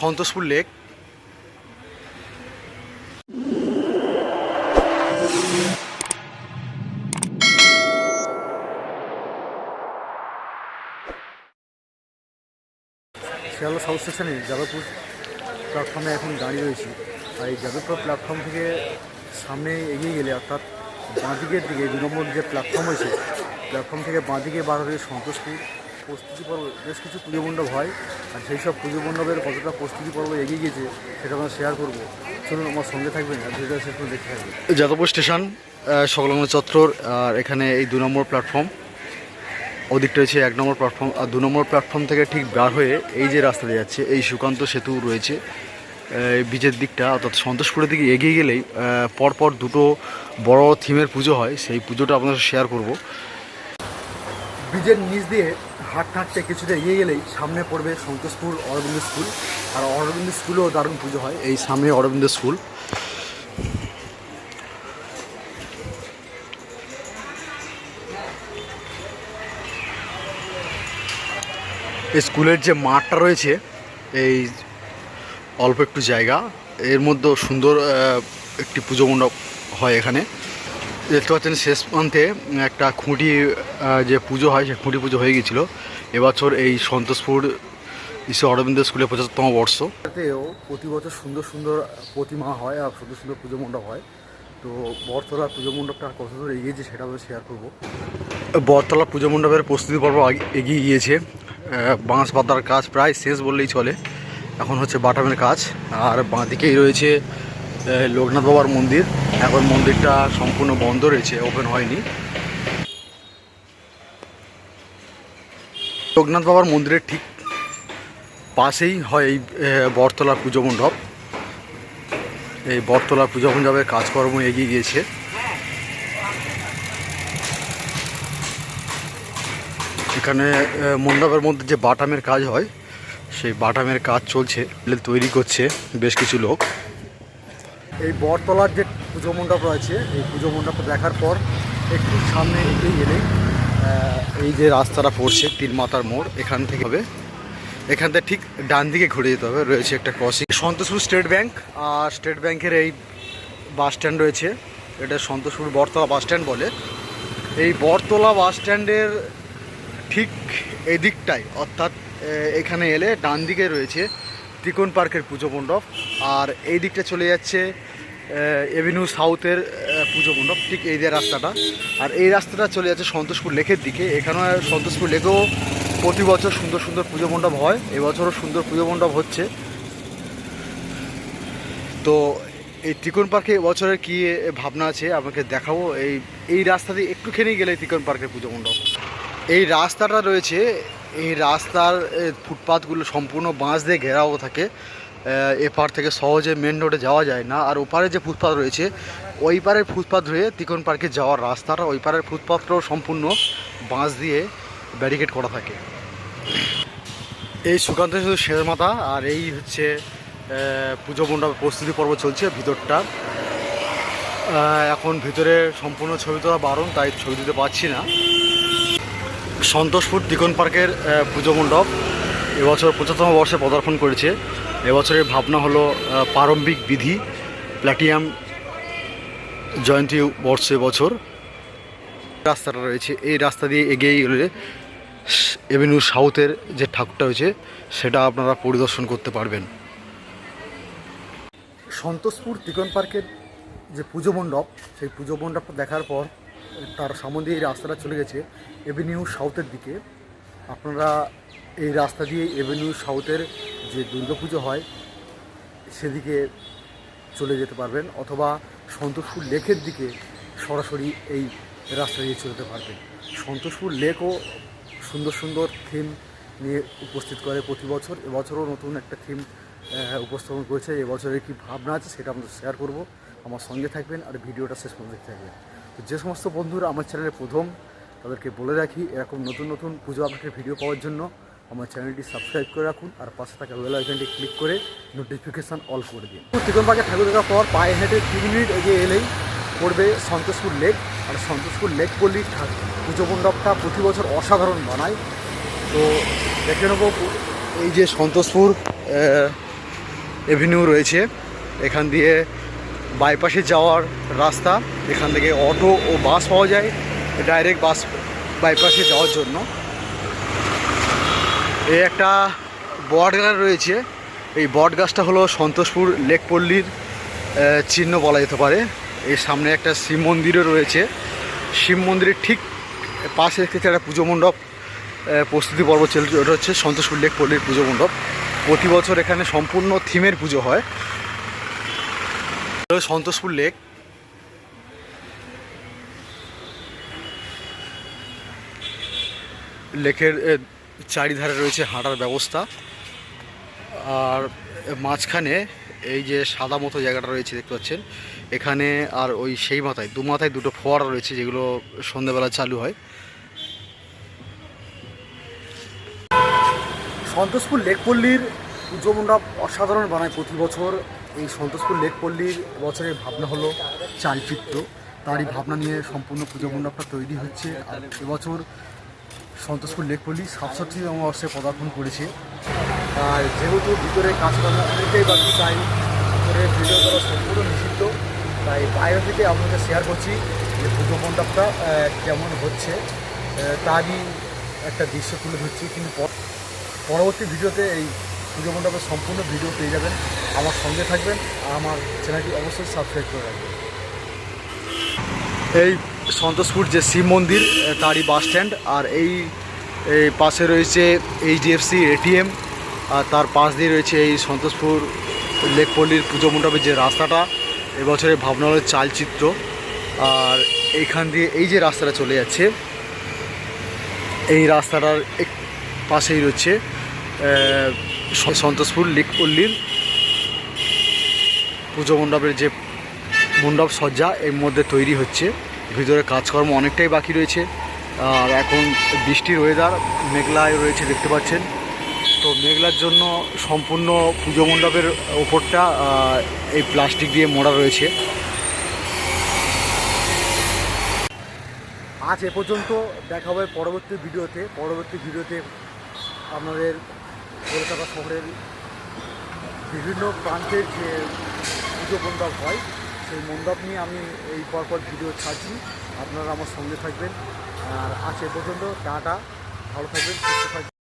Santoshpur lake. Sealdah south স্টেশনে যাদবপুর প্ল্যাটফর্মে এখন দাঁড়িয়ে রয়েছি। আর এই যাদবপুর প্ল্যাটফর্ম থেকে সামনে এগিয়ে গেলে অর্থাৎ বাঁদিকের দিকে দু নম্বর যে প্ল্যাটফর্ম হয়েছে প্ল্যাটফর্ম থেকে বাঁদিকে বার হয়ে সন্তোষপুর প্রস্তুতি পর্ব বেশ কিছু পুজো মণ্ডপ হয় আর সেই সব পুজো মণ্ডপের কতটা প্রস্তুতি পর্ব এগিয়ে গিয়েছে সেটা আমরা শেয়ার করব। চলুন আমার সঙ্গে থাকবেন আর ভিডিও শেষ করে দেখতে থাকবেন। যাদবপুর স্টেশন সংলগ্ন চত্বর আর এখানে এই দু নম্বর প্ল্যাটফর্ম ওদিকটা হচ্ছে এক নম্বর প্ল্যাটফর্ম আর দু নম্বর প্ল্যাটফর্ম থেকে ঠিক বার হয়ে এই যে রাস্তা দিয়ে যাচ্ছে এই সুকান্ত সেতু রয়েছে। বীজের দিকটা অর্থাৎ সন্তোষপুরের দিকে এগিয়ে গেলেই পরপর দুটো বড় থিমের পুজো হয় সেই পুজোটা আপনাদের শেয়ার করব। ব্রিজের নিচ দিয়ে হাঁটতে হাঁটতে কিছুটা এগিয়ে গেলেই সামনে পড়বে সন্তোষপুর অরবিন্দ স্কুল। আর অরবিন্দ স্কুলেও দারুণ পুজো হয়, এই সামনে অরবিন্দ স্কুল। স্কুলের যে মাঠটা রয়েছে, এই অল্প একটু জায়গা, এর মধ্যেও সুন্দর একটি পুজো মণ্ডপ হয় এখানে। দেখতে পাচ্ছেন শেষ প্রান্তে একটা খুঁটি যে পুজো হয় সেই খুঁটি পুজো হয়ে গিয়েছিল। এবছর এই সন্তোষপুর ঈশ্বর অরবিন্দ স্কুলের পঁচাত্তম বর্ষ। তাতেও প্রতি বছর সুন্দর সুন্দর প্রতিমা হয় আর সুন্দর সুন্দর পুজো মণ্ডপ হয়। তো বরতলা পুজো মণ্ডপটা কত দূর এগিয়েছে সেটা আমি শেয়ার করব। বরতলা পুজো মণ্ডপের প্রস্তুতি পর্ব এগিয়ে গিয়েছে। বাঁশ বাঁধার কাজ প্রায় শেষ বললেই চলে। এখন হচ্ছে বাটামের কাজ। আর বাঁদিকেই রয়েছে লোকনাথ বাবার মন্দির। এখন মন্দিরটা সম্পূর্ণ বন্ধ রয়েছে ওপেন হয়নি। লোকনাথ বাবার মন্দিরের ঠিক পাশেই হয় এই বরতলা পুজো মণ্ডপ। এই বরতলা পুজো মণ্ডপের কাজকর্ম এগিয়ে গিয়েছে। এখানে মণ্ডপের মধ্যে যে বাটামের কাজ হয়, সেই বাটামের কাজ চলছে, তৈরি করছে বেশ কিছু লোক। এই বটতলার যে পুজো মণ্ডপ রয়েছে, এই পুজো মণ্ডপটা দেখার পর একটু সামনে এগিয়ে গেলে এই যে রাস্তাটা পড়ছে তিন মাথার মোড়, এখান থেকে হবে। এখান থেকে ঠিক ডান দিকে ঘুরে যেতে হবে, রয়েছে একটা ক্রসিং সন্তোষপুর স্টেট ব্যাংক, আর স্টেট ব্যাংকের এই বাস স্ট্যান্ড রয়েছে, এটা সন্তোষপুর বটতলা বাস স্ট্যান্ড বলে। এই বটতলা বাস স্ট্যান্ডের ঠিক এই দিকটায় অর্থাৎ এখানে এলে ডান দিকে রয়েছে ত্রিকোণ পার্কের পুজো মণ্ডপ। আর এই দিকটা চলে যাচ্ছে এভিনিউ সাউথের পুজো মণ্ডপ, ঠিক এই যে রাস্তাটা। আর এই রাস্তাটা চলে যাচ্ছে সন্তোষপুর লেকের দিকে। এখানে সন্তোষপুর লেকেও প্রতি বছর সুন্দর সুন্দর পুজো মণ্ডপ হয়। এবছরও সুন্দর পুজো মণ্ডপ হচ্ছে। তো এই ত্রিকোণ পার্কে এবছরের কী ভাবনা আছে আপনাকে দেখাবো। এই এই রাস্তা দিয়ে একটুখানি গেলে ত্রিকোণ পার্কের পুজো মণ্ডপ। এই রাস্তাটা রয়েছে এই রাস্তার ফুটপাথগুলো সম্পূর্ণ বাঁশ দিয়ে ঘেরাও থাকে। এপার থেকে সহজে মেন রোডে যাওয়া যায় না। আর ওপারে যে ফুটপাথ রয়েছে, ওই পারের ফুটপাথ ধরে ত্রিকোণ পার্কে যাওয়ার রাস্তাটা, ওই পারের ফুটপাথটাও সম্পূর্ণ বাঁশ দিয়ে ব্যারিকেড করা থাকে। এই সুকান্ত শুধু শের মাথা, আর এই হচ্ছে পুজো মণ্ডপের প্রস্তুতি পর্ব চলছে ভিতরটা। এখন ভিতরে সম্পূর্ণ ছবি তোলা বারণ, তাই ছবি দিতে পারছি না। সন্তোষপুর ত্রিকোণ পার্কের পুজো মণ্ডপ এবছর পঁচাত্তম বর্ষে পদার্পণ করেছে। এবছরের ভাবনা হলো প্রারম্ভিক বিধি প্ল্যাটিয়াম জয়ন্তী বর্ষে বছর রাস্তাটা রয়েছে, এই রাস্তা দিয়ে এগিয়ে গেলে এভিনিউ সাউথের যে ঠাকুরটা রয়েছে, সেটা আপনারা পরিদর্শন করতে পারবেন। সন্তোষপুর ত্রিকোণ পার্কের যে পুজো মণ্ডপ, সেই পুজো মণ্ডপটা দেখার পর তার সামনে দিয়ে এই রাস্তাটা চলে গেছে এভিনিউ সাউথের দিকে। আপনারা এই রাস্তা দিয়ে এভিনিউ সাউথের যে দুর্গাপুজো হয়, সেদিকে চলে যেতে পারবেন অথবা সন্তোষপুর লেকের দিকে সরাসরি এই রাস্তা দিয়ে চলতে পারবেন। সন্তোষপুর লেকও সুন্দর সুন্দর থিম নিয়ে উপস্থিত করে প্রতি বছর। এবছরও নতুন একটা থিম উপস্থাপন করেছে। এবছরের কী ভাবনা আছে সেটা আমরা শেয়ার করব। আমার সঙ্গে থাকবেন আর ভিডিওটা শেষ পর্যন্ত দেখতে থাকবেন। যে সমস্ত বন্ধুরা আমার চ্যানেলে প্রথম, তাদেরকে বলে রাখি, এরকম নতুন নতুন পুজো আপডেটের ভিডিও পাওয়ার জন্য আমার চ্যানেলটি সাবস্ক্রাইব করে রাখুন আর পাশে থাকা বেল আইকনটি ক্লিক করে নোটিফিকেশান অল করে দিন। ত্রিকোণবাগে ঠাকুর দেখার পর পায়ে হেঁটে তিন মিনিট এগিয়ে এলেই পড়বে সন্তোষপুর লেক। আর সন্তোষপুর লেক পল্লী পুজো মণ্ডপটা প্রতি বছর অসাধারণ বানায়। তো দেখে নেব এই যে সন্তোষপুর এভিনিউ রয়েছে। এখান দিয়ে বাইপাসে যাওয়ার রাস্তা, এখান থেকে অটো ও বাস পাওয়া যায়, ডাইরেক্ট বাস বাইপাসে যাওয়ার জন্য। এই একটা বট গাছ রয়েছে, এই বট গাছটা হলো সন্তোষপুর লেকপল্লীর চিহ্ন বলা যেতে পারে। এর সামনে একটা শিব মন্দিরও রয়েছে। শিব মন্দিরের ঠিক পাশে দেখতে একটা পুজো মণ্ডপ প্রস্তুতি পর্ব চলছে, ওটা হচ্ছে সন্তোষপুর লেকপল্লীর পুজো মণ্ডপ। প্রতি বছর এখানে সম্পূর্ণ থিমের পুজো হয়। সন্তোষপুর লেক। লেকের চারিধারে রয়েছে হাঁটার ব্যবস্থা। আর মাঝখানে এই যে সাদা মতো জায়গাটা রয়েছে, দেখতে পাচ্ছেন, এখানে আর ওই সেই মাথায়, দু মাথায় দুটো ফোয়ারা রয়েছে, যেগুলো সন্ধ্যেবেলা চালু হয়। সন্তোষপুর লেকপল্লীর পুজো মণ্ডপ অসাধারণ বানায় প্রতি বছর। এই সন্তোষপুর লেকপল্লীর বছরের ভাবনা হলো চালচিত্র। তারই ভাবনা নিয়ে সম্পূর্ণ পুজো মণ্ডপটা তৈরি হচ্ছে। আর এবছর সন্তোষপুর লেকপল্লী সাতষট্টিতম বর্ষে পদার্পণ করেছে। আর যেহেতু ভিতরে কাজকর্ম অনেকটাই বাকি, তাই ভিতরে ভিডিও করা সম্পূর্ণ নিষিদ্ধ। তাই বাইরে থেকে আপনাদের শেয়ার করছি যে পুজো মণ্ডপটা কেমন হচ্ছে। তারই একটা দৃশ্য তুলে ধরছি। কিন্তু পর- পরবর্তী ভিডিওতে এই পুজো মণ্ডপের সম্পূর্ণ ভিডিও পেয়ে যাবেন। আমার সঙ্গে থাকবেন আর আমার চ্যানেলটি অবশ্যই সাবস্ক্রাইব করে রাখবেন। এই সন্তোষপুর যে শিব মন্দির তারই বাস স্ট্যান্ড, আর এই পাশে রয়েছে এইচডিএফসি, এটিএম, আর তার পাশ দিয়ে রয়েছে এই সন্তোষপুর লেকপল্লির পুজো মণ্ডপের যে রাস্তাটা এবছরের ভাবনা হলো চালচিত্র। আর এইখান দিয়ে এই যে রাস্তাটা চলে যাচ্ছে, এই রাস্তাটার এক পাশেই রয়েছে সন্তোষপুর লেকপল্লির পুজো মণ্ডপের যে মণ্ডপ সজ্জা, এর মধ্যে তৈরি হচ্ছে। ভিতরে কাজকর্ম অনেকটাই বাকি রয়েছে। আর এখন বৃষ্টির ওয়েদার মেঘলায় রয়েছে, দেখতে পাচ্ছেন। তো মেঘলার জন্য সম্পূর্ণ পুজো মণ্ডপের ওপরটা এই প্লাস্টিক দিয়ে মোড়া রয়েছে। আজ এ পর্যন্ত দেখা হবে পরবর্তী ভিডিওতে। পরবর্তী ভিডিওতে আপনাদের কলকাতা শহরের বিভিন্ন প্রান্তের যে পুজো মণ্ডপ হয়, সেই মণ্ডপ নিয়ে আমি এই পরপর ভিডিও ছাড়ছি। আপনারা আমার সঙ্গে থাকবেন। আর আজ এ পর্যন্ত, টাটা, ভালো থাকবেন, সুস্থ থাকবেন।